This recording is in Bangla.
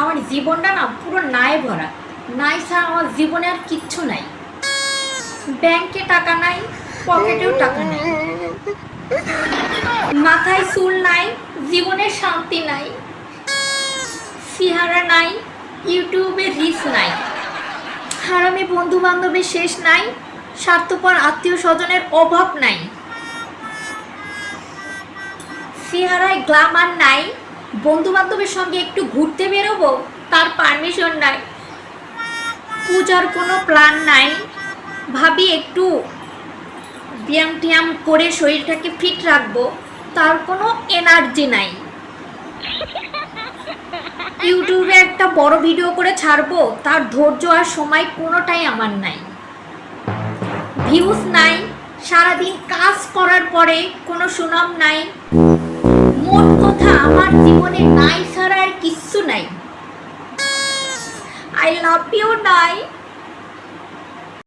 আমার জীবনটা না পুরো নাই ভরা। নাই ছাড়া আমার জীবনে আর কিচ্ছু নাই। ব্যাংকে টাকা নাই, পকেটেও টাকা নাই। মাথায় চুল নাই, জীবনে শান্তি নাই। সিহারা নাই, ইউটিউবে রিচ নাই। হারামি বন্ধু বান্ধবের শেষ নাই, স্বার্থপর আত্মীয় স্বজনের অভাব নাই। সিহারায় গ্লামার নাই বন্ধু বান্ধবের সঙ্গে একটু ঘুরতে বেরোবো, তার পারমিশন নাই। পূজার কোনো প্ল্যান নাই। ভাবি একটু ব্যায়াম ট্যায়াম করে শরীরটাকে ফিট রাখব, তার কোনো এনার্জি নাই। ইউটিউবে একটা বড় ভিডিও করে ছাড়বো, তার ধৈর্য আর সময় কোনোটাই আমার নাই। ভিউজ নাই, সারাদিন কাজ করার পরে কোনো সুনাম নাই। আমার জীবনে নাই ছাড়া আর কিচ্ছু নাই। আই লাভ ইউ নাই